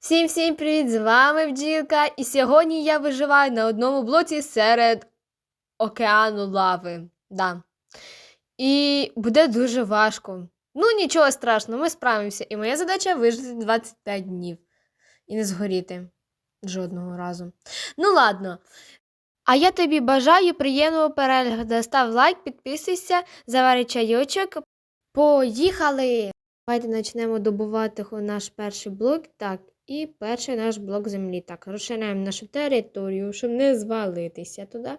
Всім всім привіт! З вами Бджілка, і сьогодні я виживаю на одному блоці серед океану лави. Да. І буде дуже важко. Ну, нічого страшного, ми справимося. І моя задача вижити 25 днів і не згоріти жодного разу. Ну, ладно. А я тобі бажаю приємного перегляду. Став лайк, підписуйся, завари чайочок. Поїхали! Давайте почнемо добувати наш перший блок. Так, і перший наш блок землі. Так, розширяємо нашу територію, щоб не звалитися туди.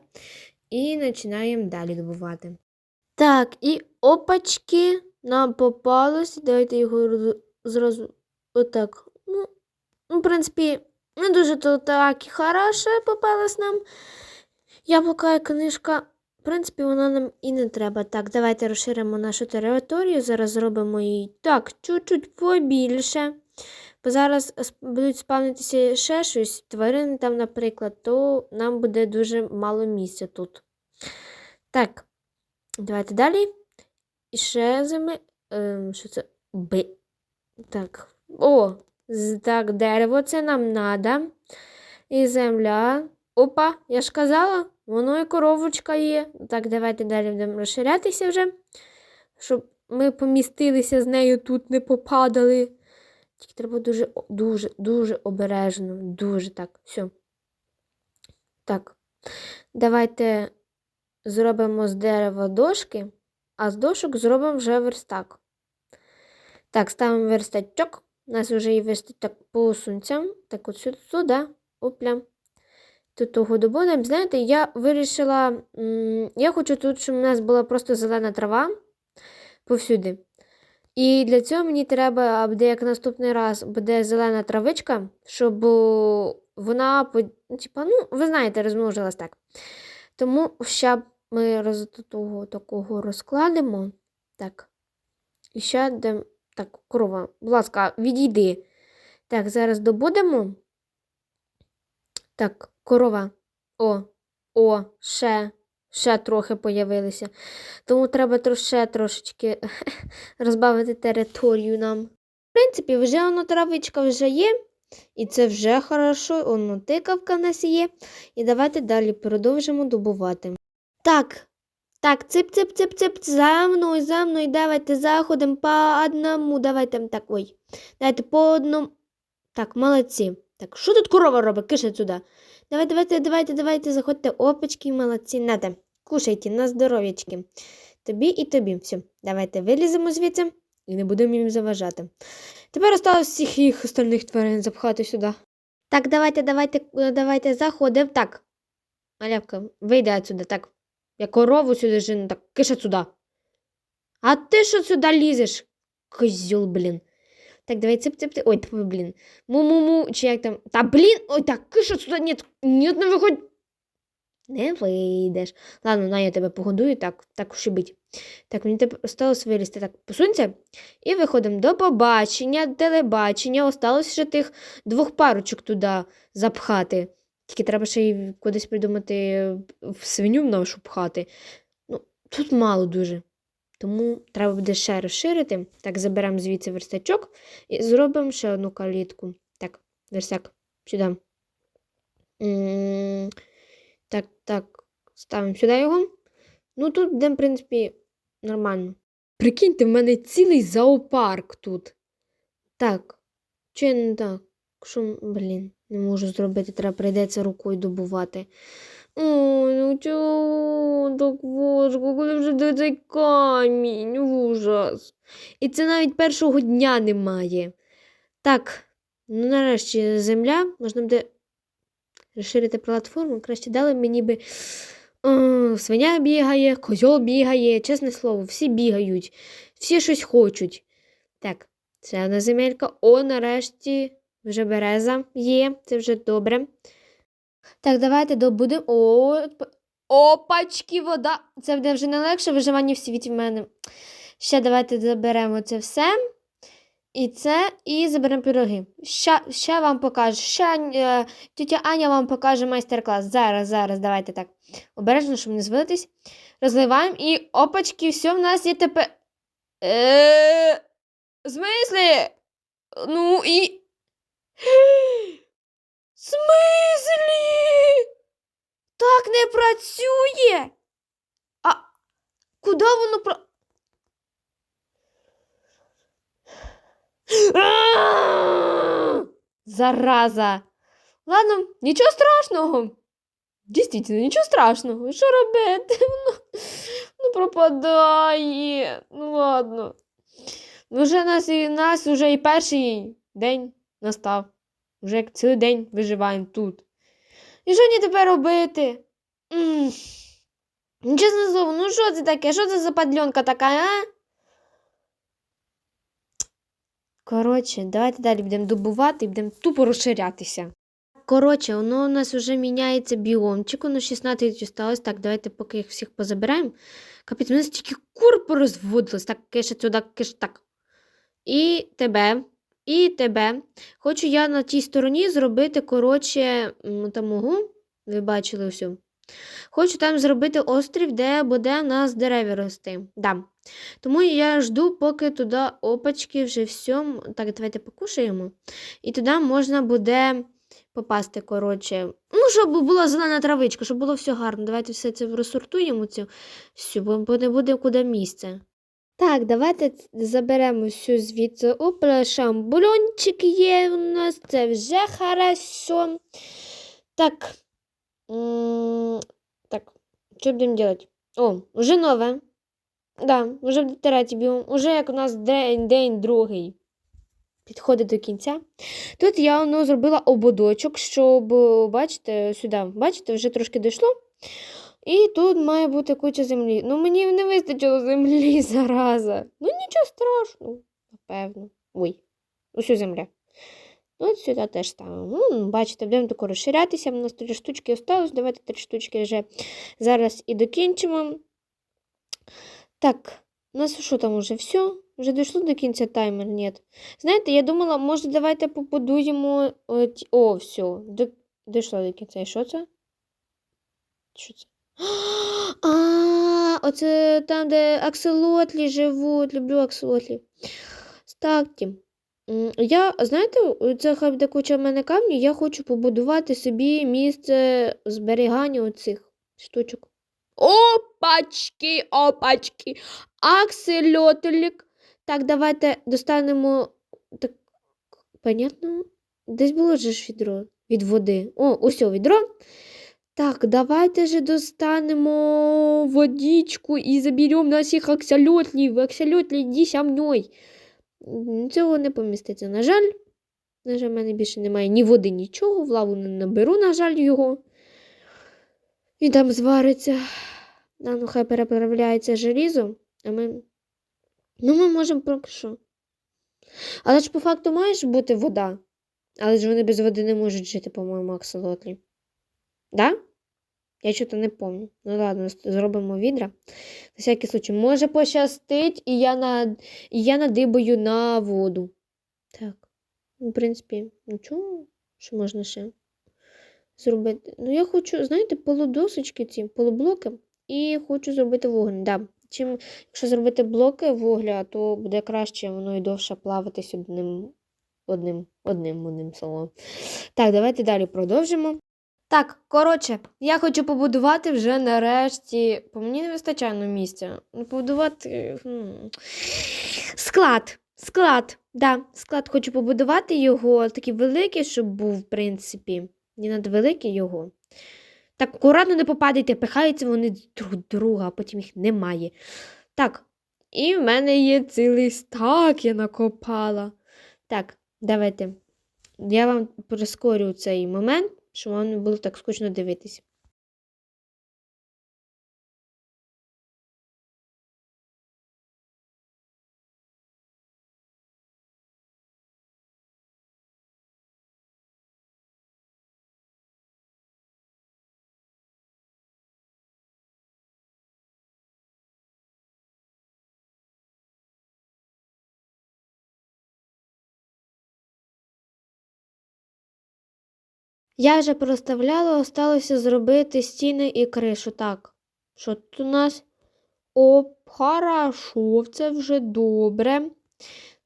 І починаємо далі добувати. Так, і опачки нам попалось. Давайте його зразу отак. Ну, ну, в принципі, не дуже то так і хороше попалось нам. Яблука і книжка. В принципі, вона нам і не треба. Так, давайте розширимо нашу територію. Зараз зробимо її так, чуть-чуть побільше. Бо зараз будуть спавнитися ще щось, тварини там, наприклад, то нам буде дуже мало місця тут. Так, давайте далі. І ще зими. Ем, що це? Б. Так. О, так, дерево це нам треба. І земля. Опа, я ж казала, воно і коровочка є. Так, давайте далі будемо розширятися вже, щоб ми помістилися з нею тут, не попадали. Тільки треба дуже, дуже, дуже обережно. Дуже так. Все. Так. Давайте зробимо з дерева дошки, а з дошок зробимо вже верстак. Так, ставимо верстачок. У нас вже є верстачок по сунцям. Так, от сюди, сюди. Опля. Тут того добудемо. Знаєте, я вирішила. Я хочу тут, щоб у нас була просто зелена трава повсюди. І для цього мені треба, аби як наступний раз буде зелена травичка, щоб вона, ну, типа, ну, ви знаєте, розмножилась так. Тому ще ми роз того такого розкладемо. Так. І ще де. Так, корова, будь ласка, відійди. Так, зараз добудемо. Так, корова. О, о, ще, ще трохи появилися. Тому треба ще трошечки розбавити територію нам. В принципі, вже воно травичка вже є, і це вже хорошо, воно тикавка в нас є. І давайте далі продовжимо добувати. Так, так, цип, цип, цип, цип, за мною, за мною, давайте заходимо по одному. Давайте так, ой. Давайте по одному. Так, молодці. Так, що тут корова робить? Кише сюди. Давай, давайте, давайте, давайте, заходьте. Опачки, молодці. Надо. Кушайте на здоров'ячки. Тобі і тобі. Все, давайте виліземо звідси і не будемо їм заважати. Тепер осталось всіх їх остальних тварин запхати сюди. Так, давайте, давайте, давайте, заходимо. Так. Малявка, вийди отсюди, так. Я корову сюди жену, так, киша сюди. А ти що сюди лізеш? Козьол, блін. Так, давай цып цып цып. Ой, тьфу, блін. Му-му-му, чи як там. Та блін, ой, так, киша сюди, нет, нет, не виходь. Не вийдеш. Ладно, на я тебе погодую, так, так уж і бить. Так, мені тепер осталось вилізти. Так, посунься. І виходимо до побачення, телебачення. Осталось ще тих двох парочок туди запхати. Тільки треба ще й кудись придумати в свиню нашу пхати. Ну, тут мало дуже. Тому треба буде ще розширити. Так, заберемо звідси верстачок і зробимо ще одну калітку. Так, верстак, сюди. Так, так, ставимо сюди його. Ну, тут буде, в принципі, нормально. Прикиньте, в мене цілий зоопарк тут. Так, чи не так? Що, блін, не можу зробити, треба прийдеться рукою добувати. Ой, ну чого так важко, коли вже де цей камінь, ужас. І це навіть першого дня немає. Так, ну нарешті земля, можна буде розширити платформу. Краще дали мені би. О, свиня бігає, козьол бігає, чесне слово, всі бігають, всі щось хочуть. Так, це одна земелька. О, нарешті вже береза є, це вже добре. Так, давайте добудемо. О, опачки, вода. Це буде вже не легше виживання в світі в мене. Ще давайте заберемо це все. І це, і заберемо пироги. Ще, ще вам покажу. Ще е, тетя Аня вам покаже майстер-клас. Зараз, зараз, давайте так. Обережно, щоб не звалитись. Розливаємо і опачки, все в нас є тепер. Е, в смислі? Ну і. Смислі? Так не працює. А куди воно про. Зараза. Ладно, нічого страшного. Дійсно, нічого страшного. Що робити? Воно ну, ну, пропадає. Ну, ладно. Ну, вже нас і нас уже і перший день настав. Вже як цілий день виживаємо тут. І що мені тепер робити? м Ну, Чесне слово, ну що це таке? Що це за падльонка така, а? Коротше, давайте далі будемо добувати і будемо тупо розширятися. Коротше, воно у нас вже міняється біомчик, воно 16 осталось. Так, давайте поки їх всіх позабираємо. Капець, у нас тільки кур порозводилось. Так, кише сюди, кише так. І тебе, і тебе. Хочу я на тій стороні зробити, коротше, там угу, ви бачили все. Хочу там зробити острів, де буде в нас дерева рости. Да. Тому я жду, поки туди опачки вже все. Так, давайте покушаємо. І туди можна буде попасти, коротше. Ну, щоб була зелена травичка, щоб було все гарно. Давайте все це розсортуємо, цю всю, бо не буде куди місця. Так, давайте заберемо всю звідси. Опа, шамбульончик є у нас, це вже хорошо. Так. Так, що будемо робити? О, вже нове. Да, вже в третій біом. Уже як у нас день, день другий підходить до кінця. Тут я воно зробила ободочок, щоб, бачите, сюди, бачите, вже трошки дійшло. І тут має бути куча землі. Ну, мені не вистачило землі зараза. Ну, нічого страшного, напевно. Ой, усю земля. Ну, от сюди теж ставимо. Ну, бачите, будемо тако розширятися. У нас три штучки осталось. Давайте три штучки вже зараз і докінчимо. Так, у нас що там уже все? Вже дійшло до кінця таймер? Ні. Знаєте, я думала, може, давайте побудуємо. О, все, дійшло до кінця. І що це? Що це? А, оце там, де акселотлі живуть. Люблю акселотлі. Так, я, знаєте, це хай буде куча в мене камню, я хочу побудувати собі місце зберігання оцих штучок. Опачки, опачки. Аксельотлік. Так, давайте достанемо. Так, понятно? Десь було ж відро від води. О, о, відро. Так, давайте же достанемо водичку і заберемо наших аксельотлів. Аксельотлі, йди со мною. Цього не поміститься, на жаль. На жаль, в мене більше немає ні води, нічого. В лаву не наберу, на жаль, його. Він там звариться. Да, ну хай переправляється желізо, а ми. Ну, ми можемо поки що. Але ж по факту має бути вода. Але ж вони без води не можуть жити, по-моєму, аксолотлі. Да? Я чого-то не пам'ятаю. Ну ладно, зробимо відра. На всякий случай, може пощастить, і я, на... і я надибаю на воду. Так. Ну, В принципі, нічого, що можна ще зробити. Ну, я хочу, знаєте, полудосочки ці, полублоки, і хочу зробити вогонь. Да. Чим, якщо зробити блоки вугля, то буде краще, воно і довше плаватись одним, одним, одним, одним словом. Так, давайте далі продовжимо. Так, коротше, я хочу побудувати вже нарешті. По мені не вистачає на місця. Ну, Побудувати склад. Склад. Да, склад хочу побудувати його такий великий, щоб був, в принципі. Не надвеликий його. Так, акуратно не попадайте, пихаються вони друг друга, а потім їх немає. Так, і в мене є цілий стак, я накопала. Так, давайте. Я вам прискорю цей момент, щоб вам не було так скучно дивитися. Я вже проставляла, осталося зробити стіни і кришу. Так, що тут у нас? О, хорошо, це вже добре.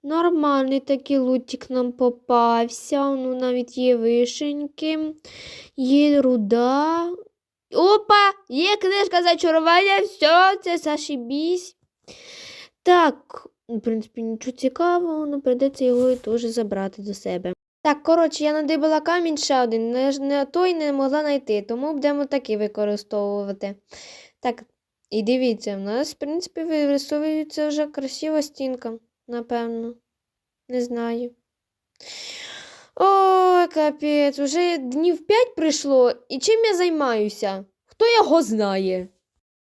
Нормальний такий лутик нам попався. Ну, навіть є вишеньки, є руда. Опа, є книжка зачарування, все, це зашибісь. Так, в принципі, нічого цікавого, але прийдеться його і теж забрати до себе. Так, коротше, я надибала камінь ще один, не, не той не могла знайти, тому будемо такий використовувати. Так, і дивіться, в нас, в принципі, вирисовується вже красива стінка, напевно. Не знаю. Ой, капець, уже днів п'ять прийшло, і чим я займаюся? Хто його знає?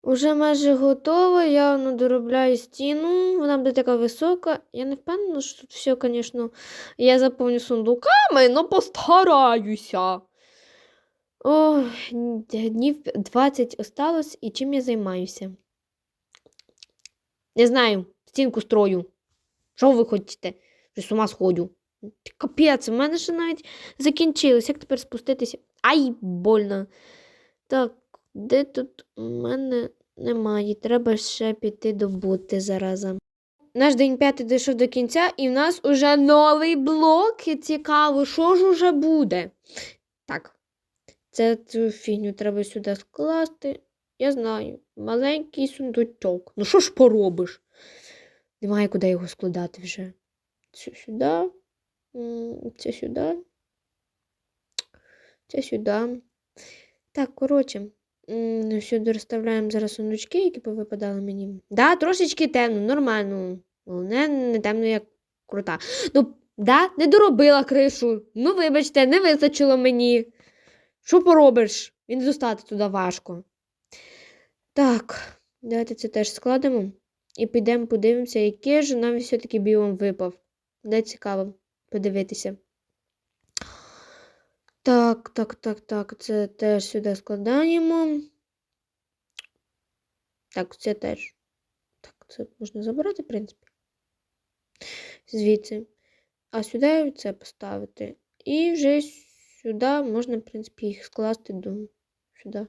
Уже майже готово, я доробляю стіну, вона буде така висока. Я не впевнена, що тут все, звісно, я заповню сундуками, але постараюся. Ой, днів 20 осталось, і чим я займаюся? Не знаю, стінку строю. Що ви хочете? Вже з ума сходю. Капець, у мене ще навіть закінчилось. Як тепер спуститися? Ай, больно. Так, де тут у мене немає. Треба ще піти до бути зараза. Наш день п'ятий дійшов до кінця, і в нас уже новий блок. І цікаво, що ж уже буде. Так, це цю фігню треба сюди скласти. Я знаю, маленький сундучок. Ну що ж поробиш? Немає куди його складати вже. Це сюди, це сюди, це сюди. Так, коротше, м, сюди розставляємо зараз сундучки, які повипадали мені. Да, трошечки темно, нормально. Головне, не темно, як крута. Ну, да, не доробила кришу. Ну, вибачте, не вистачило мені. Що поробиш? Він достати туди важко. Так, давайте це теж складемо. І підемо подивимося, який ж нам все-таки біом випав. Де цікаво подивитися. Так, так, так, так. Це теж сюди складаємо. Так, це теж. Так, це можна забрати, в принципі. Звідси. А сюди це поставити. І вже сюди можна, в принципі, їх скласти до сюди.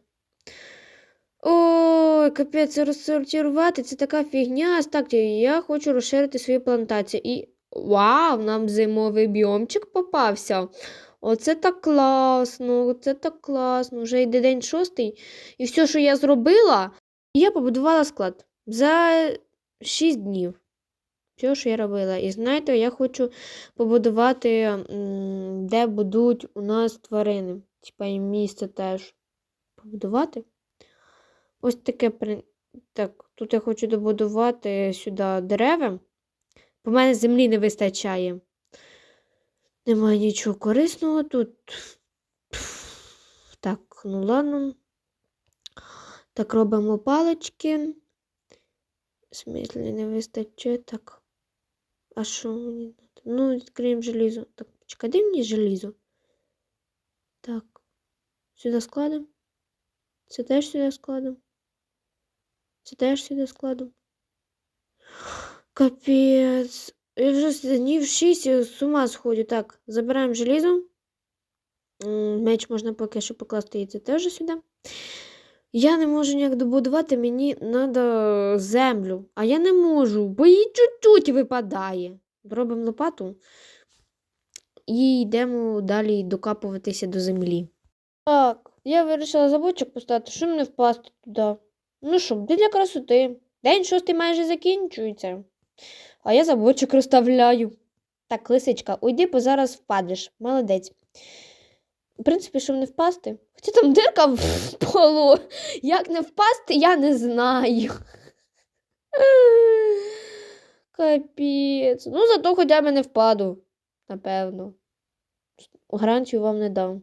Ой, капець, розсортувати, це така фігня. Так, я хочу розширити свої плантації. І вау, нам зимовий біомчик попався. Оце так класно, оце так класно. Вже йде день шостий. І все, що я зробила, я побудувала склад за 6 днів. Все, що я робила. І знаєте, я хочу побудувати, де будуть у нас тварини. Типа і місце теж побудувати. Ось таке. Так, тут я хочу добудувати сюди дерева. Бо в мене землі не вистачає. Немає нічого корисного тут. Так, ну ладно. Так, робимо палички. Смислі не вистачає. Так. А що мені? надо? Ну, відкриємо желізо. Так, почекай, де мені желізо? Так. Сюди складемо. Це теж сюди складемо. Це теж сюди складемо. Капець. Я вже днів 6 з ума сходю. Так, забираємо желізо. Меч можна поки що покласти і це теж сюди. Я не можу ніяк добудувати, мені треба землю. А я не можу, бо її чуть-чуть випадає. Робимо лопату і йдемо далі докапуватися до землі. Так, я вирішила забочок поставити, щоб не впасти туди. Ну що, для красоти. День шостий майже закінчується. А я забочок розставляю. Так, лисичка, уйди, бо зараз впадеш. Молодець. В принципі, щоб не впасти. Хоча там дирка в полу. Як не впасти, я не знаю. Капець. Ну, зато хоча б не впаду, напевно. Гарантію вам не дам.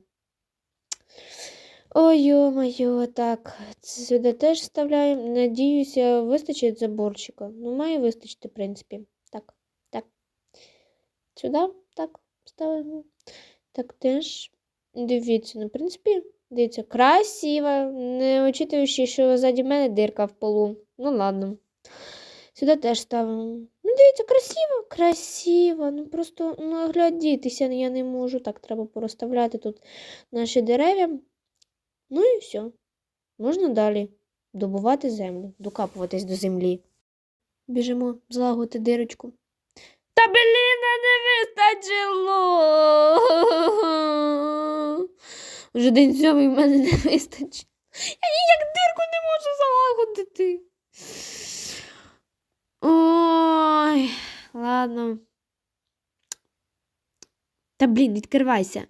Ой, йо-моє, так. Сюди теж вставляємо. Надіюся, вистачить заборчика. Ну, має вистачити, в принципі. Так, так. Сюди, так, ставимо. Так, теж. Дивіться, ну, в принципі, дивіться, красиво, не очитуючи, що ззаді мене дирка в полу. Ну, ладно. Сюди теж ставимо. Ну, дивіться, красиво, красиво. Ну, просто ну, оглядітися я не можу. Так, треба порозставляти тут наші дерев'я. Ну і все. Можна далі добувати землю, докапуватись до землі. Біжимо злагодити дирочку. Та бліна не вистачило. Вже день сьомий в мене не вистачить. Я ніяк дирку не можу залагодити. Ой, ладно. Та блін, відкривайся.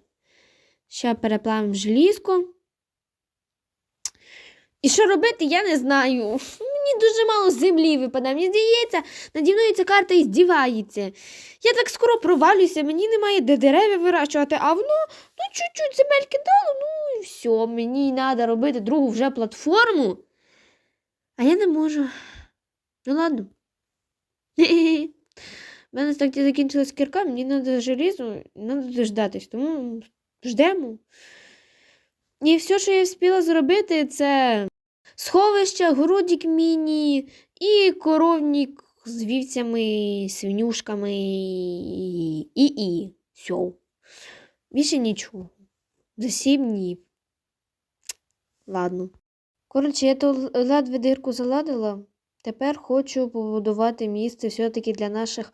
Ще переплавимо желізку. І що робити, я не знаю. Мені дуже мало землі випадає. Мені здається, наді мною ця карта і здівається. Я так скоро провалюся, мені немає де дерев'я вирощувати, а воно ну, чуть-чуть земельки дало, ну і все. Мені треба робити другу вже платформу. А я не можу. Ну ладно. У мене так закінчилась кірка, мені треба желізо, треба дождатись, тому ждемо. І все, що я встигла зробити, це сховище, городик міні і коровник з вівцями, свинюшками і і. і. Все. Більше нічого. За сім днів. Ладно. Коротше, я то ледве дирку заладила. Тепер хочу побудувати місце все-таки для наших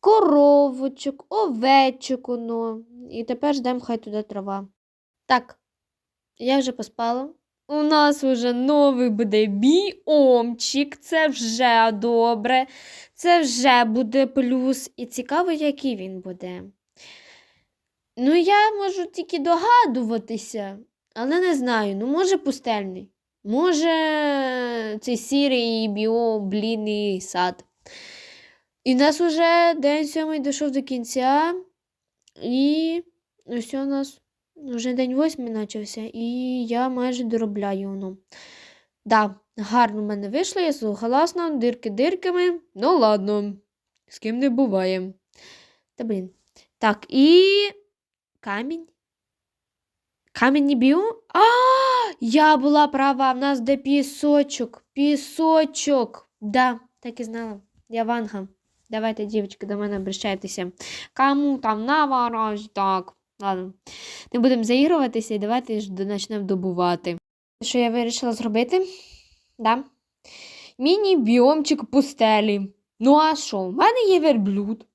коровочок, овечок. Оно. І тепер ждемо, хай туди трава. Так, я вже поспала. У нас вже новий буде біомчик. Це вже добре. Це вже буде плюс. І цікаво, який він буде. Ну, я можу тільки догадуватися, але не знаю. Ну, може, пустельний. Може, цей сірий біоблінний сад. І в нас вже день сьомий дійшов до кінця. І ось у нас вже день восьмий почався, і я майже доробляю воно. Да, гарно в мене вийшло, я согласна, дирки дирками. Ну ладно, з ким не буває. Та блін. Так, і камінь. Камінь не біо? А, я була права, в нас де пісочок. Пісочок. Да, так і знала. Я Ванга. Давайте, дівчатки, до мене обращайтеся. Кому там наворож, так. Ладно, не будемо заігруватися і давайте ж почнемо добувати. Що я вирішила зробити? Да. Міні-біомчик пустелі. Ну, а що? У мене є верблюд.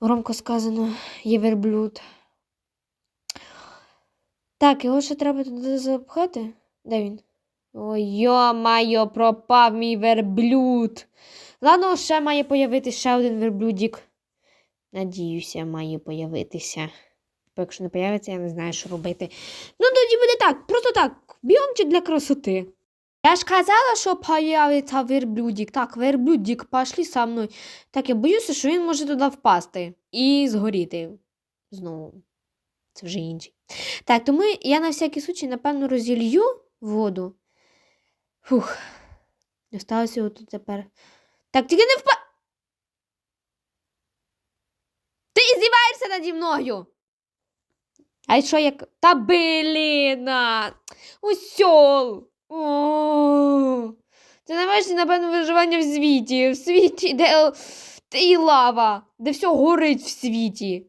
Громко сказано, є верблюд. Так, його ще треба туди запхати. Де він? Ой, йо-майо, пропав мій верблюд. Ладно, ще має появитися ще один верблюдик. Надіюся, має появитися. Бо якщо не появиться, я не знаю, що робити. Ну, тоді буде так, просто так. Біомчик для красоти. Я ж казала, що появиться верблюдик. Так, верблюдик, пошли со мною. Так, я боюся, що він може туди впасти і згоріти. Знову. Це вже інший. Так, тому я на всякий случай, напевно, розілью воду. Фух. Осталося отут тепер. Так, тільки не впа. Ти здіваєшся наді мною. А що як. Та бліна! Усьол! О! Це найважче, напевно, виживання в світі. В світі, де, і лава, де все горить в світі.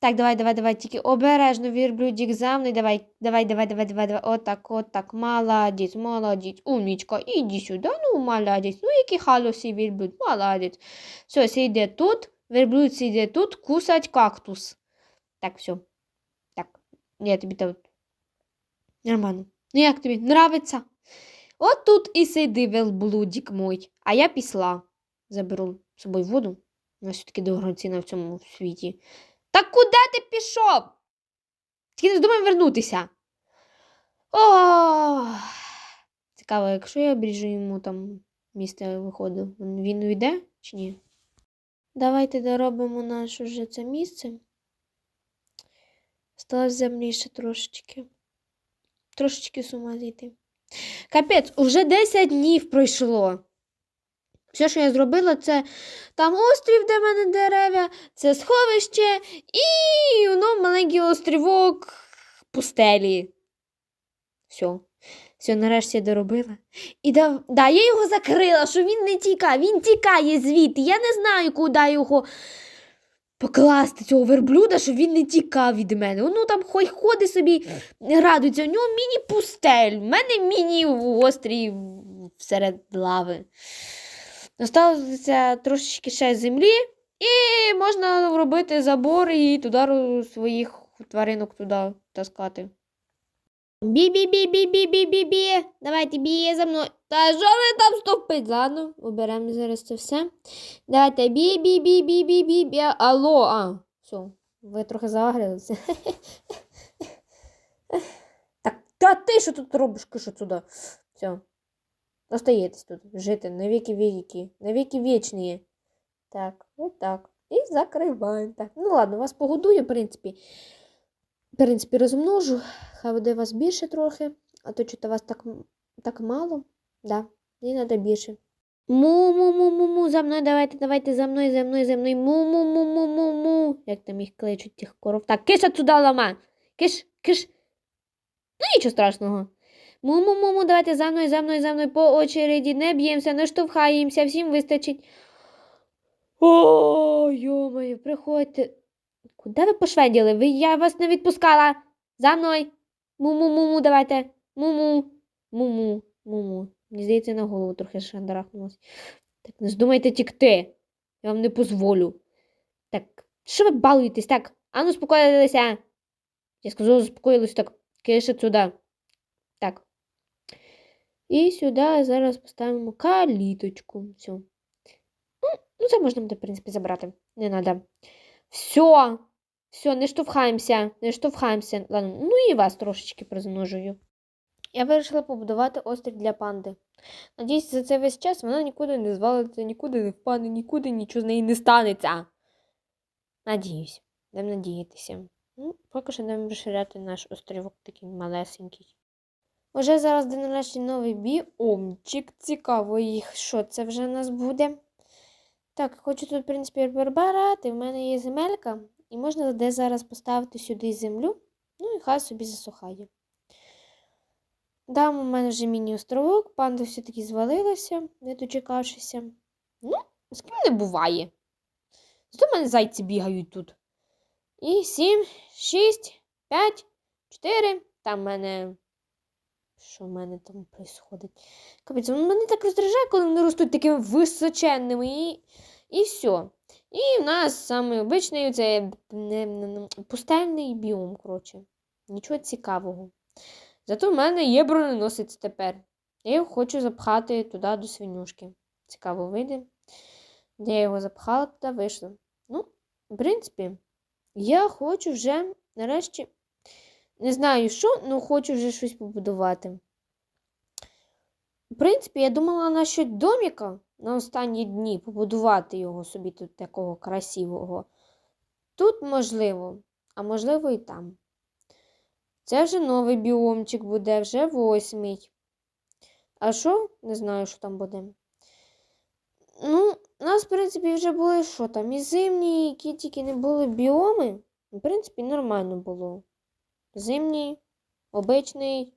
Так, давай, давай, давай, тільки обережно вірблюдік за мною. Давай, давай, давай, давай, давай, давай. Отак, отак. Молодець, молодець. Умнічка, іди сюди. Ну, молодець. Ну, який халосий вірблюд, молодець. Все, сиде тут. Верблюд сиде тут, кусать кактус. Так, все. Так, я тобі тут. Нормально. Ну, як тобі? Нравиться? От тут і сиди, верблудик мой. А я післа. Заберу з собою воду. У нас все-таки дорогоцінна в цьому світі. Та куди ти пішов? Тільки не здумай вернутися. О! Цікаво, якщо я обріжу йому там місце виходу, він уйде чи ні? Давайте доробимо наше вже це місце. Сталося землі ще трошечки. Трошечки з зійти. Капець, уже 10 днів пройшло. Все, що я зробила, це там острів, де в мене дерев'я, це сховище і воно маленький острівок пустелі. Все. Все, нарешті доробила. І да, да, я його закрила, що він не тікає. Він тікає звідти. Я не знаю, куди його покласти, цього верблюда, щоб він не тікав від мене. Ну там хоч ходить собі, радується. У нього міні-пустель, у мене міні-острів серед лави. Осталося трошечки ще землі, і можна робити забор і туди своїх тваринок туди таскати. Бі-бі-бі-бі-бі-бі-бі. Давайте бі за мною. Та що ви там стопить? Ладно, оберемо зараз це все. Давайте бі-бі-бі-бі-бі-бі. Алло, а, все. Ви трохи загрілися. Так, та ти що тут робиш, киш отсюда? Все. Остаєтесь тут, жити на віки віки, на віки вічні. Так, отак. І закриваємо. Так. Ну ладно, вас погодую, в принципі. В принципі, розмножу. Хай буде вас більше трохи, а то чого вас так, так мало. Да, мені треба більше. Му-му-му-му-му, за мною давайте, давайте, за мною, за мною, за мною. Му-му-му-му-му-му. Як там їх кличуть тих коров. Так, киш отсюди лама. Киш, киш. Ну нічого страшного. Му-му-му-му, давайте за мною, за мною, за мною по очереді. Не б'ємося, не штовхаємося, всім вистачить. О, йомаю, приходьте. Куди ви пошведіли? Ви, я вас не відпускала. За мною. Му-му-му-му, давайте. Му-му. Му-му. Му-му. Мені здається, на голову трохи шандарахнулась. Так, не здумайте тікти. Я вам не дозволю. Так, що ви балуєтесь? Так, ану, спокоїлися. Я сказала, заспокоїлися. Так, кише сюди. Так. І сюди зараз поставимо каліточку. Все. Ну, це можна буде, в принципі, забрати. Не треба. Все. Все, не штовхаємося, не штовхаємося. Ладно, ну і вас трошечки розмножую. Я вирішила побудувати острів для панди. Надіюсь, за цей весь час вона нікуди не звалиться, нікуди не впаде, нікуди нічого з неї не станеться. Надіюсь, будемо надіятися. Ну, поки що будемо розширяти наш острівок такий малесенький. Уже зараз де нарешті новий біомчик. Цікаво їх, що це вже в нас буде. Так, хочу тут, в принципі, прибирати. В мене є земелька, і можна де зараз поставити сюди землю. Ну і хай собі засухає. Дам у мене вже міні-островок, панда все-таки звалилася, не дочекавшися. Ну, з ким не буває. Зато в мене зайці бігають тут. І сім, шість, п'ять, чотири. Там в мене. Що в мене там відбувається? Капець, мене так роздражає, коли вони ростуть такими височенними. І, і все. І в нас саме обичний це не, пустельний біом, коротше. Нічого цікавого. Зато в мене є броненосець тепер. Я його хочу запхати туди до свинюшки. Цікаво вийде. Я його запхала, туди вийшло. Ну, в принципі, я хочу вже нарешті. Не знаю що, але хочу вже щось побудувати. В принципі, я думала насчет доміка на останні дні побудувати його собі тут такого красивого. Тут можливо, а можливо і там. Це вже новий біомчик буде, вже восьмий. А що? Не знаю, що там буде. Ну, у нас, в принципі, вже були що там? І зимні, які тільки не були біоми. В принципі, нормально було. Зимній, обичний.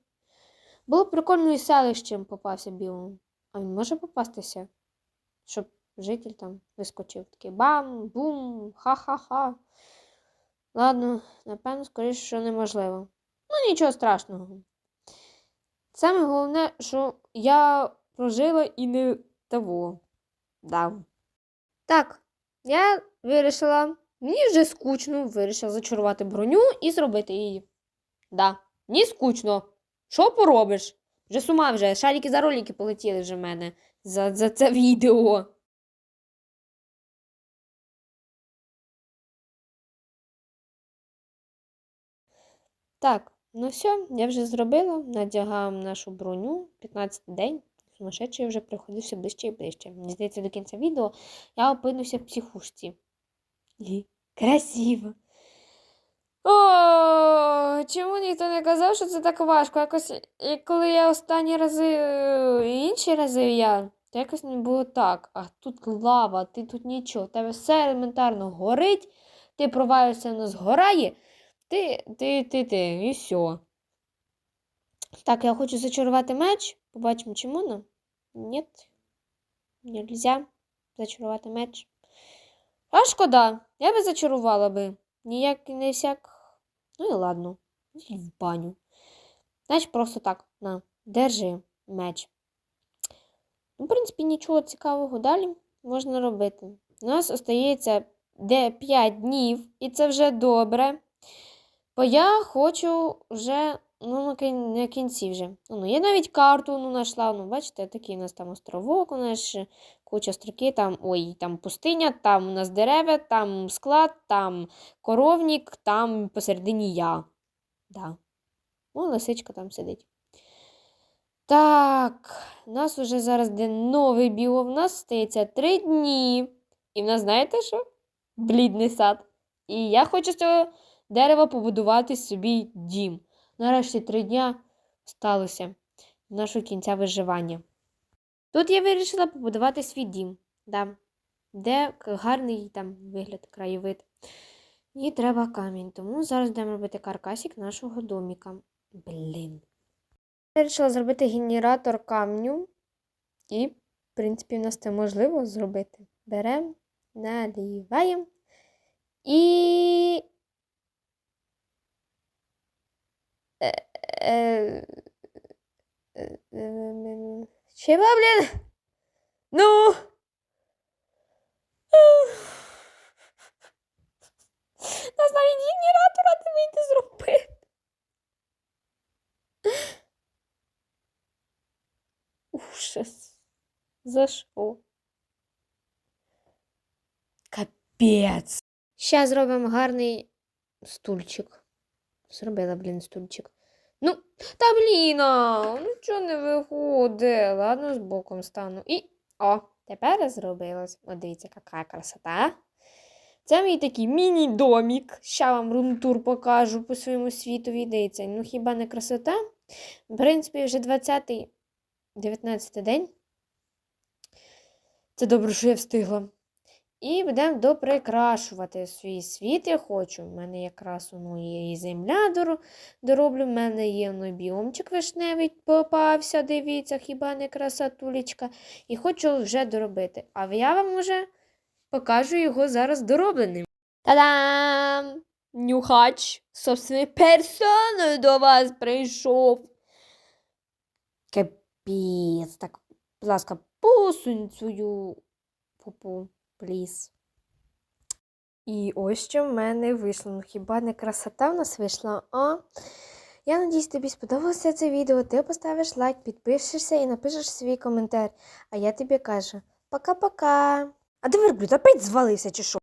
Було прикольно і селищем попався біом. А він може попастися? Щоб житель там вискочив. Такий бам, бум, ха-ха-ха. Ладно, напевно, скоріше, що неможливо. Ну, нічого страшного. Саме головне, що я прожила і не того. Да. Так, я вирішила, мені вже скучно, вирішила зачарувати броню і зробити її. Да, мені скучно. Що поробиш? Вже сума вже, шарики за ролики полетіли вже в мене за, за це відео. Так, ну все, я вже зробила, надягаємо нашу броню 15 день. Сумасшедший вже приходив все ближче і ближче. Мені здається, до кінця відео я опинуся в психушці. Красиво. О, чому ніхто не казав, що це так важко? Якось, і коли я останні рази, е, інші рази я, то якось не було так. А тут лава, ти тут нічого, тебе все елементарно горить, ти провалишся, воно згорає, ти, ти, ти, ти, і все. Так, я хочу зачарувати меч. Побачимо, чи можна. Ні. Нельзя зачарувати меч. А шкода, я би зачарувала би. Ніяк не всяк. Ну і ладно. І в баню. Значить, просто так. На, держи меч. Ну, в принципі, нічого цікавого далі можна робити. У нас остається де 5 днів, і це вже добре. Бо я хочу вже ну, на, кін- на кінці вже. Ну, я навіть карту ну, знайшла. Ну, бачите, такий у нас там островок, у нас куча строки, там, ой, там пустиня, там у нас дерева, там склад, там коровник, там посередині я. Да. О, лисичка там сидить. Так, у нас вже зараз де новий біом. У нас стається три дні. І в нас, знаєте що? Блідний сад. І я хочу з цього дерева побудувати собі дім. Нарешті три дня сталося нашого кінця виживання. Тут я вирішила побудувати свій дім, да, де гарний там вигляд, краєвид. І треба камінь. Тому зараз будемо робити каркасик нашого доміка. Блін. Я Вирішила зробити генератор камню. І, в принципі, в нас це можливо зробити. Беремо, наліваємо і. Е, е, е, е, Чого, блін? Ну. Нас навіть генератора не вийде зробити. Ужас. За що? Капець. Ще зробимо гарний стульчик. Зробила, блін, стульчик. Ну, та блін, ну чого не виходить? Ладно, з боком стану. І. О, тепер зробилось. От дивіться, яка красота. Це мій такий міні-домік. Ща вам румтур покажу по своєму світові. Дивіться, ну хіба не красота? В принципі, вже 20-й, 19-й день. Це добре, що я встигла. І будемо доприкрашувати свій світ. Я хочу. У мене якраз воно є і земля дороблю. У мене є воно біомчик вишневий попався. Дивіться, хіба не красотулечка. І хочу вже доробити. А я вам уже покажу його зараз доробленим. Та-дам! Нюхач собственною персоною до вас прийшов. Капець. Так, будь ласка, посунь свою попу, пліс. І ось що в мене вийшло. Ну хіба не красота в нас вийшла, а? Я надіюсь, тобі сподобалося це відео. Ти поставиш лайк, підпишешся і напишеш свій коментар. А я тобі кажу пока-пока. А ти верблюд опять звалився чи що?